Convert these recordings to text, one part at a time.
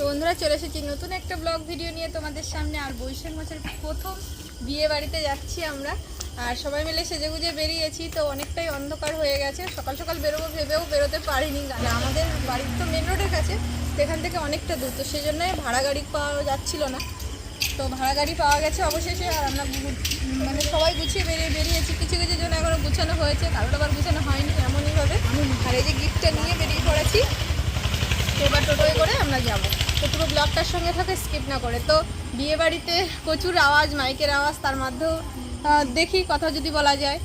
তো বন্ধুরা, চলে এসেছি নতুন একটা ব্লগ ভিডিও নিয়ে তোমাদের সামনে। আর বৈশাখ মাসের প্রথম বিয়ে বাড়িতে যাচ্ছি আমরা। আর সবাই মিলে সেজেগুজে বেরিয়েছি, তো অনেকটাই অন্ধকার হয়ে গেছে। সকাল সকাল বেরোবো ভেবেও বেরোতে পারিনি। আমাদের বাড়ির তো মেন রোডের কাছে সেখান থেকে অনেকটা দূর। তো সেই জন্যই ভাড়া গাড়ি পাওয়া যাচ্ছিল না। তো ভাড়া গাড়ি পাওয়া গেছে অবশেষে, আর আমরা মানে সবাই গুছিয়ে বেরিয়ে, বেরিয়েছি। কিছু কিছু জন এখনও গুছানো হয়েছে, কারোর আবার গুছানো হয়নি এমনইভাবে আর এই যে গিফটটা নিয়ে বেরিয়ে পড়েছি এবার টোটোয় করে আমরা যাব। তো পুরো ব্লগটার সঙ্গে থাকে স্কিপ না করে। তো বিয়েবাড়িতে প্রচুর আওয়াজ, মাইকের আওয়াজ, তার মধ্যেও দেখি, কথা যদি বলা যায়।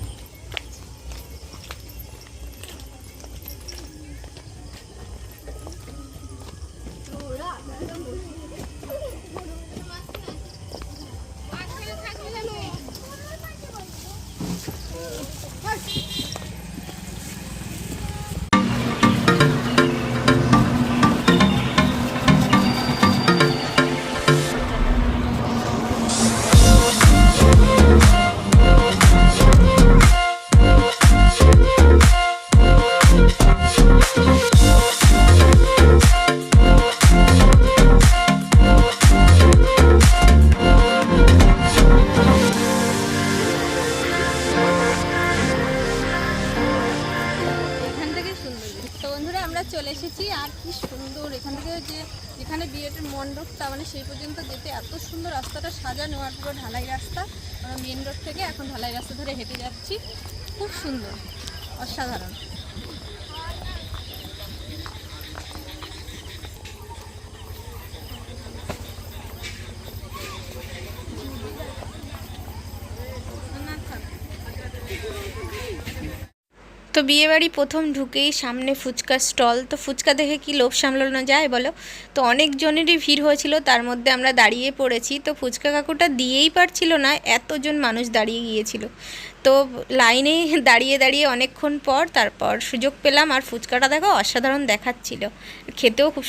সেই পর্যন্ত যেতে এত সুন্দর রাস্তাটা সাজানো আর পুরো ঢালাই রাস্তা। আমরা মেন রোড থেকে এখন ঢালাই রাস্তা ধরে হেঁটে যাচ্ছি। খুব সুন্দর, অসাধারণ। তো বিয়েবাড়ি প্রথম ঢুকেই সামনে ফুচকার স্টল। তো ফুচকা দেখে কি লোভ সামলানো যায় বলো। তো অনেকজনেরই ভিড় হয়েছিল, তার মধ্যে আমরা দাঁড়িয়ে পড়েছি। তো ফুচকা কাকুটা দিয়েই পারছিল না, এতজন মানুষ দাঁড়িয়ে গিয়েছিল। তো লাইনে দাঁড়িয়ে দাঁড়িয়ে অনেকক্ষণ পর তারপর সুযোগ পেলাম, আর ফুচকাটা দেখো অসাধারণ দেখাচ্ছিল। খেতেও খুব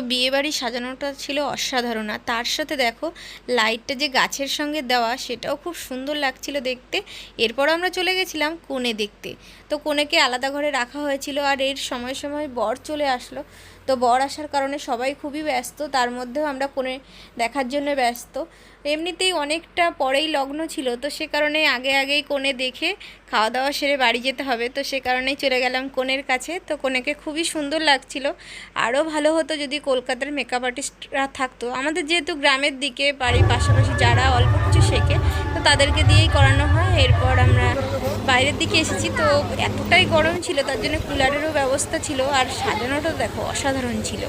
বিয়েবাড়ি সাজানোটা ছিল অসাধারণ। আর তার সাথে দেখো, লাইটটা যে গাছের সঙ্গে দেওয়া, সেটাও খুব সুন্দর লাগছিল দেখতে। এরপর আমরা চলে গেছিলাম কোণে দেখতে। তো কোণেকে আলাদা ঘরে রাখা হয়েছিল আর এর সময় সময় বর চলে আসলো। তো বর আসার কারণে সবাই খুবই ব্যস্ত, তার মধ্যেও আমরা কোণে দেখার জন্য ব্যস্ত। এমনিতেই অনেকটা পরেই লগ্ন ছিল, তো সে কারণে আগে আগেই কোণে দেখে খাওয়া দাওয়া সেরে বাড়ি যেতে হবে, তো সে কারণেই চলে গেলাম কোণের কাছে। তো কোণেকে খুবই সুন্দর লাগছিল, আরও ভালো হতো যদি কলকাতার মেকআপ আর্টিস্টরা থাকতো। আমাদের যেহেতু গ্রামের দিকে, বাড়ির পাশাপাশি যারা অল্প কিছু শেখে, তো তাদেরকে দিয়েই করানো হয়, এরপর আমরা বাইরের দিকে এসেছি, তো এতটাই গরম ছিল, তার জন্য কুলারেরও ব্যবস্থা ছিল, আর সাজানোটা দেখো অসাধারণ ছিল।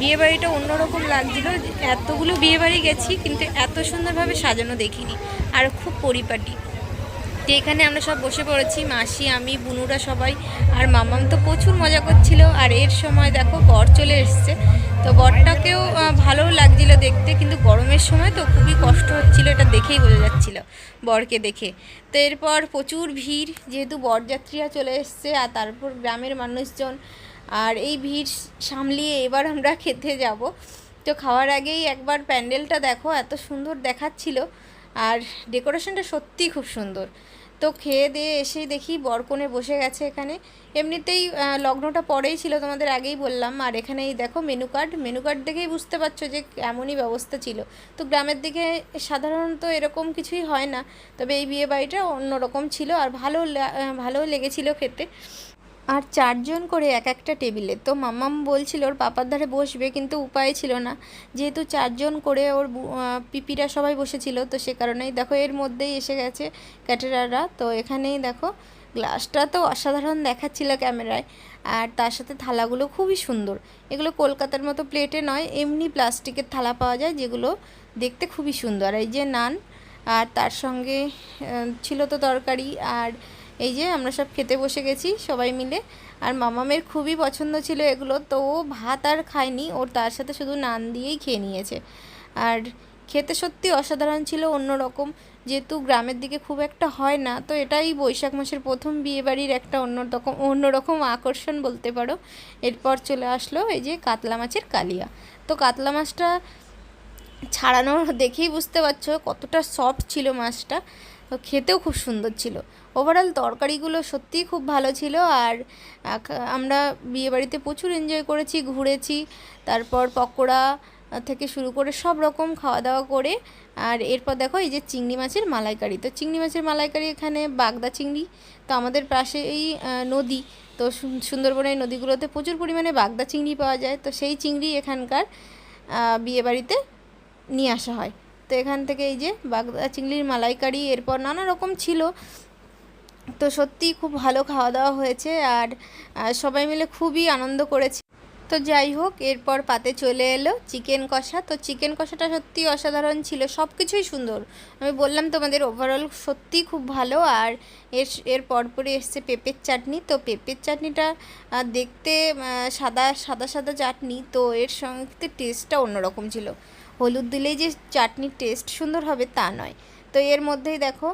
বিয়েবাড়িটা অন্যরকম লাগছিল, এতগুলো বিয়েবাড়ি গেছি, কিন্তু এত সুন্দরভাবে সাজানো দেখিনি, আর খুব পরিপাটি। তো এখানে আমরা সব বসে পড়েছি, মাসি, আমি, বুনুরা সবাই, আর মামাম তো প্রচুর মজা করছিল। আর এর সময় দেখো বর চলে এসছে। তো বরটাকেও ভালো লাগছিল দেখতে, কিন্তু গরমের সময় তো খুবই কষ্ট হচ্ছিল, এটা দেখেই বোঝা যাচ্ছিল বরকে দেখে। তো এরপর প্রচুর ভিড়, যেহেতু বরযাত্রীরা চলে এসছে, আর তারপর গ্রামের মানুষজন। আর এই ভিড় সামলিয়ে এবার আমরা খেতে যাব। তো খাওয়ার আগেই একবার প্যান্ডেলটা দেখো, এত সুন্দর দেখাচ্ছিল। আর ডেকোরেশনটা সত্যিই খুব সুন্দর। তো খেয়ে দিয়ে এসেই দেখি বরকনে বসে গেছে এখানে। এমনিতেই লগ্নটা পরেই ছিল তোমাদের আগেই বললাম। আর এখানে এই দেখো মেনু কার্ড মেনু কার্ড দেখেই বুঝতে পারছ যে এমনই ব্যবস্থা ছিল। তো গ্রামের দিকে সাধারণত এরকম কিছুই হয় না। তবে এই বিয়ে বাড়িটা অন্যরকম ছিল আর ভালো লা- আহ, ভালোও লেগেছিল খেতে। আর চারজন করে এক একটা টেবিলে। তো মাম্মাম বলছিল, ওর পাপার ধারে বসবে, কিন্তু উপায় ছিল না। যেহেতু চারজন করে ওর পিপিরা সবাই বসেছিল, তো সে কারণেই দেখো এর মধ্যেই এসে গেছে ক্যাটেরাররা। তো এখানেই দেখো, গ্লাসটা তো অসাধারণ দেখাচ্ছিল ক্যামেরায়। আর তার সাথে থালাগুলো খুবই সুন্দর। এগুলো কলকাতার মতো প্লেটে নয়, এমনি প্লাস্টিকের থালা পাওয়া যায়, যেগুলো দেখতে খুবই সুন্দর। এই যে নান, আর তার সঙ্গে ছিল তো তরকারি, আর এই যে আমরা সব খেতে বসে গেছি, সবাই মিলে। আর মামামের খুবই পছন্দ ছিল এগুলো, তো ও ভাত আর খায়নি, ওর তার সাথে শুধু নান দিয়েই খেয়ে নিয়েছে। আর খেতে সত্যি অসাধারণ ছিল, অন্যরকম। যেহেতু গ্রামের দিকে খুব একটা হয় না, তো এটাই বৈশাখ মাসের প্রথম বিয়েবাড়ির একটা অন্যরকম অন্যরকম আকর্ষণ বলতে পারো। এরপর চলে আসলো এই যে কাতলা মাছের কালিয়া। তো কাতলা মাছটা ছাড়ানো দেখেই বুঝতে পারছ কতটা সফট ছিল মাছটা। খেতেও খুব সুন্দর ছিল। ওভারঅল তরকারিগুলো সত্যিই খুব ভালো ছিল আর আমরা বিয়েবাড়িতে প্রচুর এনজয় করেছি, ঘুরেছি, তারপর পকোড়া থেকে শুরু করে সব রকম খাওয়া দাওয়া করে আর এরপর দেখো এই যে চিংড়ি মাছের মালাইকারি। তো চিংড়ি মাছের মালাইকারি এখানে বাগদা চিংড়ি, তো আমাদের পাশেই নদী। তো সুন- সুন্দরবনের নদীগুলোতে প্রচুর পরিমাণে বাগদা চিংড়ি পাওয়া যায়। তো সেই চিংড়ি এখানকার বিয়েবাড়িতে নিয়ে আসা হয়। তো এখান থেকে এই যে বাগদা চিংড়ির মালাইকারি, এরপর নানা রকম ছিল। তো সত্যিই খুব ভালো খাওয়া দাওয়া হয়েছে আর সবাই মিলে খুবই আনন্দ করেছি। তো যাই হোক, এরপর পাতে চলে এলো চিকেন কষা। তো চিকেন কষাটা সত্যিই অসাধারণ ছিল সব কিছুই সুন্দর। আমি বললাম তোমাদের ওভারঅল সত্যিই খুব ভালো আর এর এর পরপরই এসছে পেঁপের চাটনি। তো পেঁপের চাটনিটা দেখতে সাদা সাদা সাদা চাটনি। তো এর সঙ্গে টেস্টটা অন্যরকম ছিল। হলুদ দিলেই যে চাটনির টেস্ট সুন্দর হবে তা নয়। তো এর মধ্যেই দেখো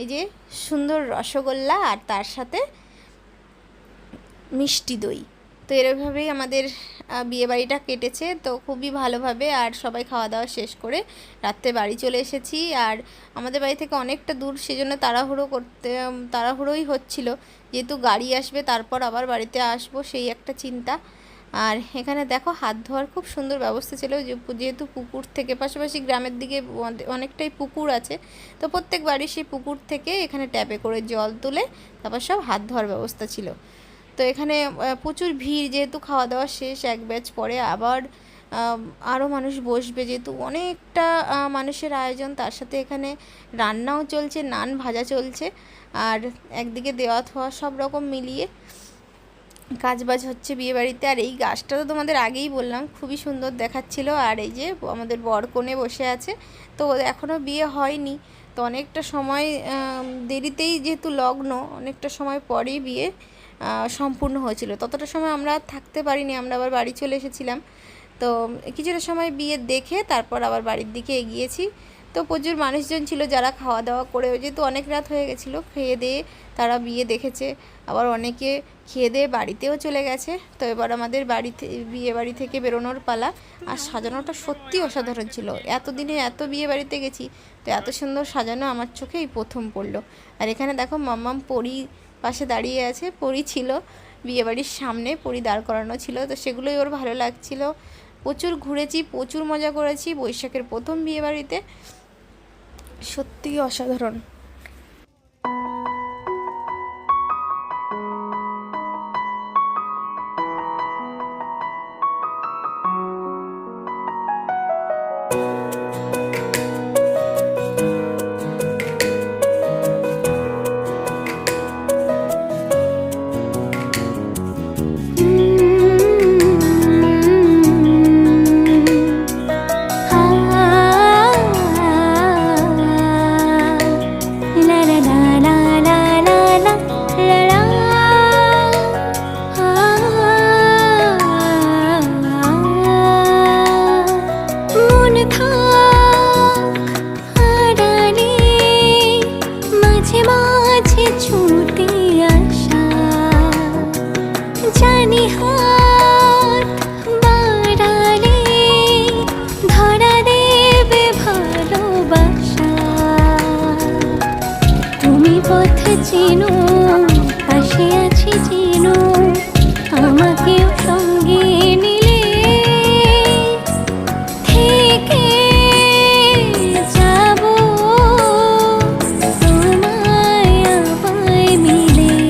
এই যে সুন্দর রসগোল্লা আর তার সাথে মিষ্টি দই। তো এরভাবেই আমাদের আহ, বিয়েবাড়িটা কেটেছে। তো খুবই ভালোভাবে আর সবাই খাওয়া দাওয়া শেষ করে রাত্রে বাড়ি চলে এসেছি। আর আমাদের বাড়ি থেকে অনেকটা দূর সেজন্য তাড়াহুড়ো করতে তাড়াহুড়োই হচ্ছিল। যেহেতু গাড়ি আসবে তারপর আবার বাড়িতে আসব সেই একটা চিন্তা। আর এখানে দেখো হাত ধোয়ার খুব সুন্দর ব্যবস্থা ছিল যেহেতু পুকুর থেকে পাশাপাশি গ্রামের দিকে অনেকটাই পুকুর আছে, তো প্রত্যেক বাড়ির সেই পুকুর থেকে এখানে ট্যাপে করে জল তুলে তারপর সব হাত ধোয়ার ব্যবস্থা ছিল। তো এখানে প্রচুর ভিড়, যেহেতু খাওয়া দাওয়া শেষ, এক ব্যাচ পরে আবার আরও মানুষ বসবে, যেহেতু অনেকটা মানুষের আয়োজন, তার সাথে এখানে রান্নাও চলছে, নান ভাজা চলছে, আর একদিকে দেওয়া থোয়া সব রকম মিলিয়ে কাজবাজ হচ্ছে বিয়েবাড়িতে। আর এই গাছটা তো তোমাদের আগেই বললাম, খুবই সুন্দর দেখাচ্ছিল। আর এই যে আমাদের বর বসে আছে, তো এখনও বিয়ে হয়নি। তো অনেকটা সময় দেরিতেই যেহেতু লগ্ন, অনেকটা সময় পরেই বিয়ে সম্পূর্ণ হয়েছিল। ততটা সময় আমরা থাকতে পারিনি, আমরা আবার বাড়ি চলে এসেছিলাম। তো কিছুটা সময় বিয়ে দেখে তারপর আবার বাড়ির দিকে এগিয়েছি। তো প্রচুর মানুষজন ছিল যারা খাওয়া দাওয়া করে যেহেতু অনেক রাত হয়ে গেছিল, খেয়ে দিয়ে তারা বিয়ে দেখেছে। আবার অনেকে খেয়ে দিয়ে বাড়িতেও চলে গেছে। তো এবার আমাদের বাড়িতে, বিয়ে বাড়ি থেকে বেরোনোর পালা। আর সাজানোটা সত্যি অসাধারণ ছিল। এতদিনে এত বিয়ে বাড়িতে গেছি, তো এত সুন্দর সাজানো আমার চোখেই প্রথম পড়ল। আর এখানে দেখো মাম্মাম পরি পাশে দাঁড়িয়ে আছে, পরি ছিল। বিয়ে বাড়ির সামনে পরি দাঁড় করানো ছিল, তো সেগুলোই ওর ভালো লাগছিল। প্রচুর ঘুরেছি, প্রচুর মজা করেছি বৈশাখের প্রথম বিয়ে বাড়িতে। সত্যিই অসাধারণ। চিনো